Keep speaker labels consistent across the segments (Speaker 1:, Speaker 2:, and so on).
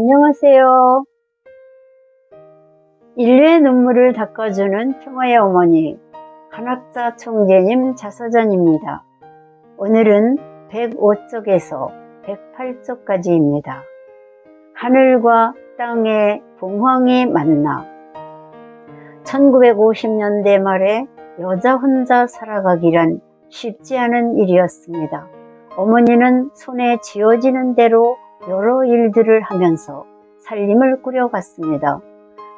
Speaker 1: 안녕하세요. 인류의 눈물을 닦아주는 평화의 어머니, 한학자 총재님 자서전입니다. 오늘은 105쪽에서 108쪽까지입니다. 하늘과 땅의 봉황이 만나 1950년대 말에 여자 혼자 살아가기란 쉽지 않은 일이었습니다. 어머니는 손에 쥐어지는 대로 여러 일들을 하면서 살림을 꾸려갔습니다.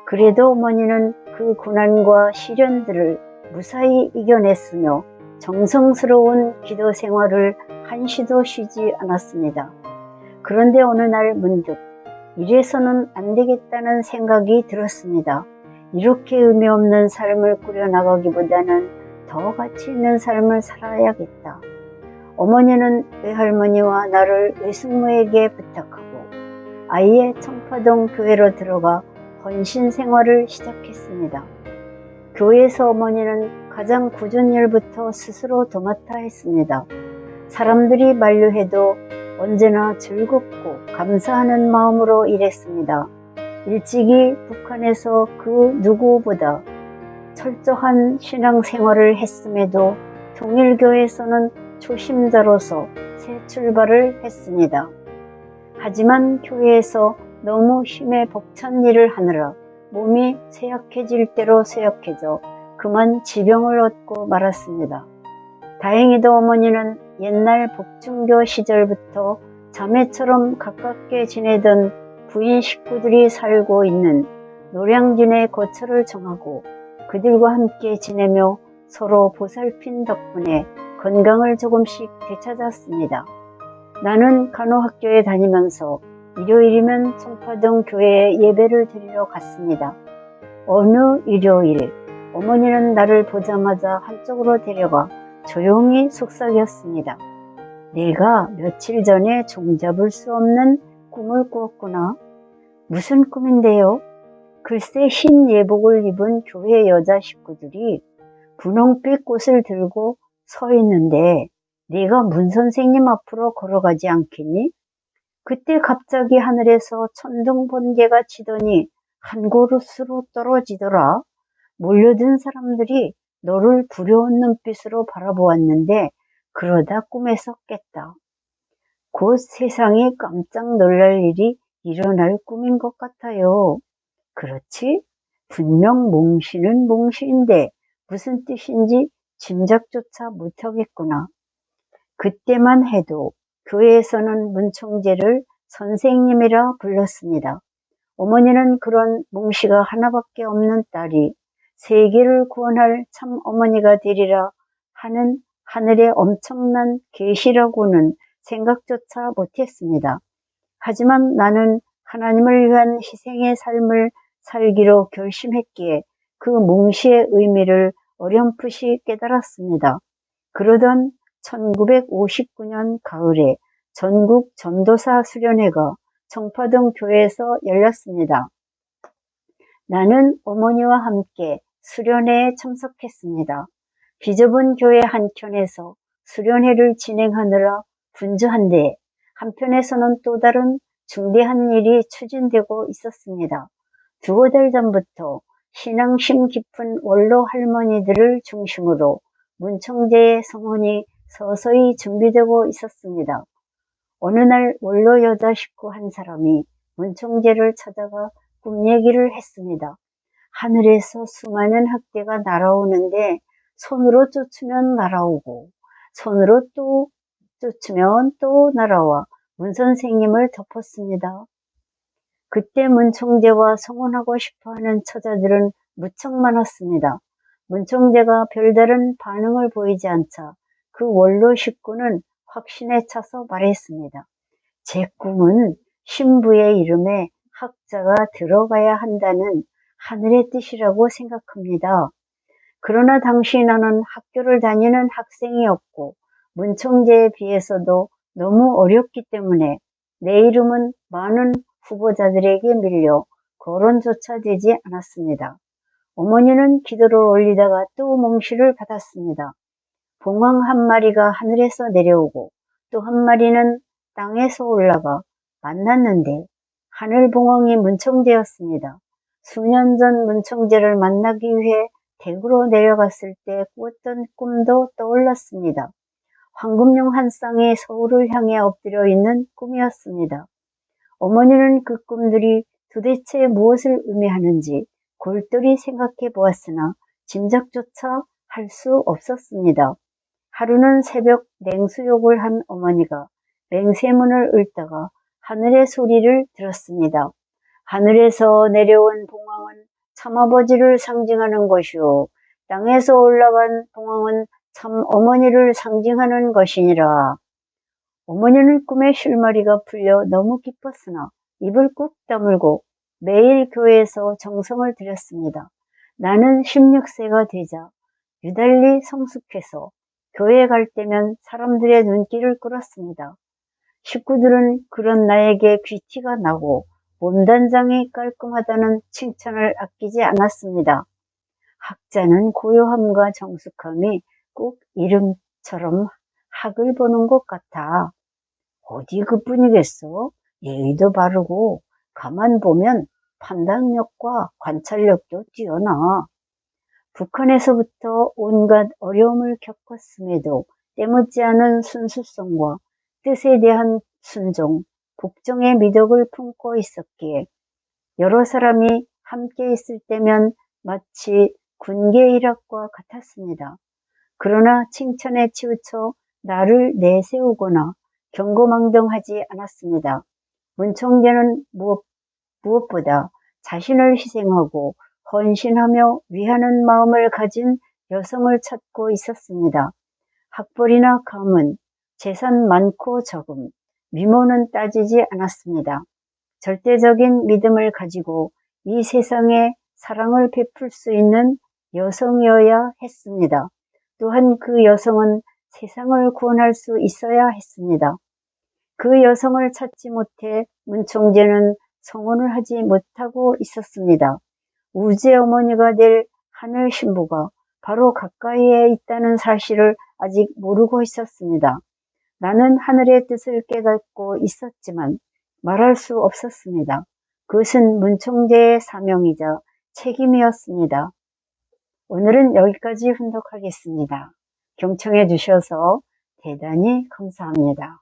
Speaker 1: 그래도 어머니는 그 고난과 시련들을 무사히 이겨냈으며 정성스러운 기도 생활을 한시도 쉬지 않았습니다. 그런데 어느 날 문득 이래서는 안 되겠다는 생각이 들었습니다. 이렇게 의미 없는 삶을 꾸려나가기보다는 더 가치 있는 삶을 살아야겠다. 어머니는 외할머니와 나를 외숙모에게 부탁하고 아이의 청파동 교회로 들어가 헌신 생활을 시작했습니다. 교회에서 어머니는 가장 굳은 일부터 스스로 도맡아 했습니다. 사람들이 만류해도 언제나 즐겁고 감사하는 마음으로 일했습니다. 일찍이 북한에서 그 누구보다 철저한 신앙생활을 했음에도 통일교에서는 초심자로서 새 출발을 했습니다. 하지만 교회에서 너무 힘에 벅찬 일을 하느라 몸이 쇠약해질 대로 쇠약해져 그만 지병을 얻고 말았습니다. 다행히도 어머니는 옛날 복중교 시절부터 자매처럼 가깝게 지내던 부인 식구들이 살고 있는 노량진의 거처를 정하고 그들과 함께 지내며 서로 보살핀 덕분에 건강을 조금씩 되찾았습니다. 나는 간호학교에 다니면서 일요일이면 청파동 교회에 예배를 드리러 갔습니다. 어느 일요일 어머니는 나를 보자마자 한쪽으로 데려가 조용히 속삭였습니다. 내가 며칠 전에 종잡을 수 없는 꿈을 꾸었구나. 무슨 꿈인데요? 글쎄 흰 예복을 입은 교회 여자 식구들이 분홍빛 꽃을 들고 서 있는데 네가 문 선생님 앞으로 걸어가지 않겠니? 그때 갑자기 하늘에서 천둥 번개가 치더니 한 그릇으로 떨어지더라. 몰려든 사람들이 너를 두려운 눈빛으로 바라보았는데 그러다 꿈에서 깼다. 곧 세상이 깜짝 놀랄 일이 일어날 꿈인 것 같아요. 그렇지? 분명 몽시는 몽시인데 무슨 뜻인지 짐작조차 못하겠구나. 그때만 해도 교회에서는 문총재를 선생님이라 불렀습니다. 어머니는 그런 몽시가 하나밖에 없는 딸이 세계를 구원할 참 어머니가 되리라 하는 하늘의 엄청난 계시라고는 생각조차 못했습니다. 하지만 나는 하나님을 위한 희생의 삶을 살기로 결심했기에 그 몽시의 의미를 어렴풋이 깨달았습니다. 그러던 1959년 가을에 전국 전도사 수련회가 청파동 교회에서 열렸습니다. 나는 어머니와 함께 수련회에 참석했습니다. 비좁은 교회 한켠에서 수련회를 진행하느라 분주한데 한편에서는 또 다른 중대한 일이 추진되고 있었습니다. 두어 달 전부터 신앙심 깊은 원로 할머니들을 중심으로 문청제의 성원이 서서히 준비되고 있었습니다. 어느 날 원로 여자 식구 한 사람이 문청제를 찾아가 꿈 얘기를 했습니다. 하늘에서 수많은 학대가 날아오는데 손으로 쫓으면 날아오고 손으로 또 쫓으면 또 날아와 문 선생님을 덮었습니다. 그때 문청재와 성혼하고 싶어하는 처자들은 무척 많았습니다. 문청재가 별다른 반응을 보이지 않자 그 원로 식구는 확신에 차서 말했습니다. 제 꿈은 신부의 이름에 학자가 들어가야 한다는 하늘의 뜻이라고 생각합니다. 그러나 당시 나는 학교를 다니는 학생이었고 문청재에 비해서도 너무 어렵기 때문에 내 이름은 많은 후보자들에게 밀려 거론조차 되지 않았습니다. 어머니는 기도를 올리다가 또 몽시를 받았습니다. 봉황 한 마리가 하늘에서 내려오고 또 한 마리는 땅에서 올라가 만났는데 하늘 봉황이 문청제였습니다. 수년 전 문청제를 만나기 위해 대구로 내려갔을 때 꾸었던 꿈도 떠올랐습니다. 황금용 한 쌍이 서울을 향해 엎드려 있는 꿈이었습니다. 어머니는 그 꿈들이 도대체 무엇을 의미하는지 골똘히 생각해 보았으나 짐작조차 할 수 없었습니다. 하루는 새벽 냉수욕을 한 어머니가 맹세문을 읊다가 하늘의 소리를 들었습니다. 하늘에서 내려온 봉황은 참아버지를 상징하는 것이요. 땅에서 올라간 봉황은 참 어머니를 상징하는 것이니라. 어머니는 꿈에 실마리가 풀려 너무 기뻤으나 입을 꾹 다물고 매일 교회에서 정성을 들였습니다. 나는 16세가 되자 유달리 성숙해서 교회 갈 때면 사람들의 눈길을 끌었습니다. 식구들은 그런 나에게 귀티가 나고 몸단장이 깔끔하다는 칭찬을 아끼지 않았습니다. 학자는 고요함과 정숙함이 꼭 이름처럼 학을 보는 것 같아. 어디 그뿐이겠어? 예의도 바르고 가만 보면 판단력과 관찰력도 뛰어나. 북한에서부터 온갖 어려움을 겪었음에도 때묻지 않은 순수성과 뜻에 대한 순종, 복종의 미덕을 품고 있었기에 여러 사람이 함께 있을 때면 마치 군계 일학과 같았습니다. 그러나 칭찬에 치우쳐 나를 내세우거나 경고망동하지 않았습니다. 문청재는 무엇, 무엇보다 자신을 희생하고 헌신하며 위하는 마음을 가진 여성을 찾고 있었습니다. 학벌이나 가문, 재산 많고 적음, 미모는 따지지 않았습니다. 절대적인 믿음을 가지고 이 세상에 사랑을 베풀 수 있는 여성이어야 했습니다. 또한 그 여성은 세상을 구원할 수 있어야 했습니다. 그 여성을 찾지 못해 문총재는 성혼을 하지 못하고 있었습니다. 우주의 어머니가 될 하늘 신부가 바로 가까이에 있다는 사실을 아직 모르고 있었습니다. 나는 하늘의 뜻을 깨닫고 있었지만 말할 수 없었습니다. 그것은 문총재의 사명이자 책임이었습니다. 오늘은 여기까지 훈독하겠습니다. 경청해 주셔서 대단히 감사합니다.